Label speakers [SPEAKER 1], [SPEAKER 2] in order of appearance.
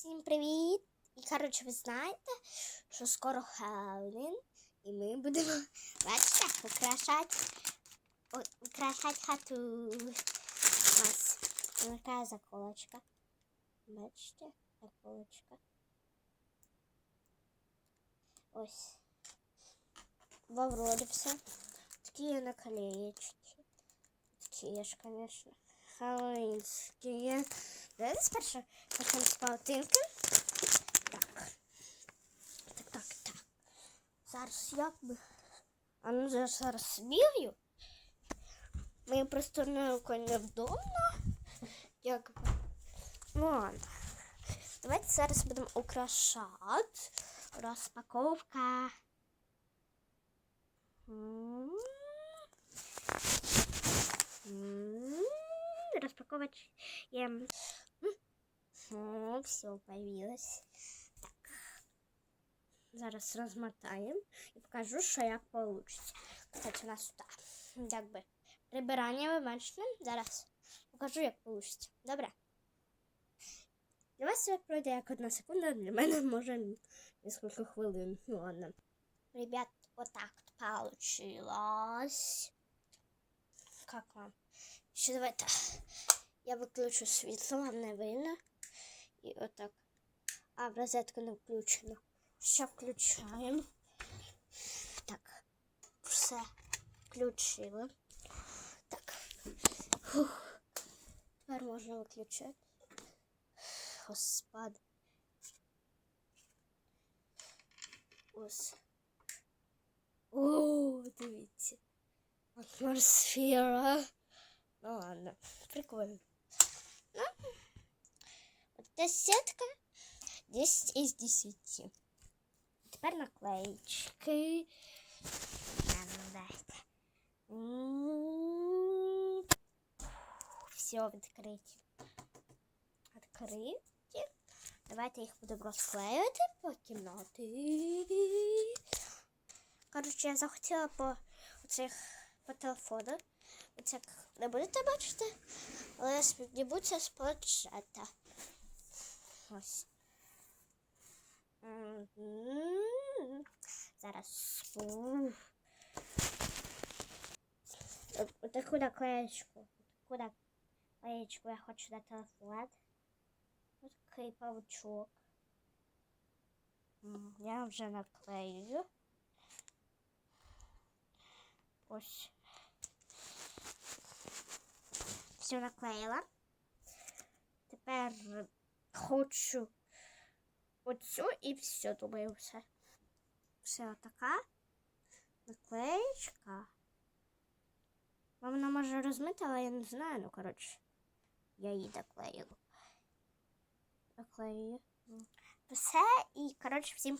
[SPEAKER 1] Всім привіт! І коротше, ви знаєте, що скоро Хеллоуін, і ми будемо, бачите, украшати, о, украшати хату. Ось така заколочка. Бачите, заколочка. Ось. Во вроде все. Такие наклеечки. Такие ж, конечно. Хэллоуинские. Давайте спершу почнемо з паутинки. Так. Так, так, так. Зараз як би. А ну зараз зараз бігаю. Мені просто не невдобно. Як би. Ну ладно. Давайте зараз будемо украшати. Розпаковка. М. М. Распаковываем. О, все появилось. Так. Зараз розмотаємо і покажу, що як получиться. Кстати, у нас тут якби прибирання ви бачите. Зараз покажу, як получиться. Добре. Для вас це пройде як одна секунда, для мене може несколько хвилин. Ну ладно. Ребят, вот так получилось. Как вам? Ще давайте. Я виключу світло, вам не видно. І отак. А, в розетку не включено. Ще включаємо. Так. Все. Включила. Так. Фух. Тепер можна виключати. Господи. Ось. О, дивіться. Атмосфера. Ну ладно, прикольно. Ну, вот эта сетка 10 из 10. Теперь наклеечки. Все, відкриті. Відкриті. Давайте їх будемо розклеювати по кімнаті. Коротше, я захотіла по цих по телефону. Оце не будете бачити, але я сподіваюся з планшета. Ось. Мгм. Зараз. Уф. От- Отаку наклеєчку. Таку наклеєчку я хочу на телефон. Ось такий павучок. М, Я вже наклею. Ось. Все наклеїла. Тепер хочу оцю і все, думаю, все. Все така наклеєчка. Вона може розмити, але я не знаю, ну коротше. Я її наклеїла. Наклею. Все і, коротше, всім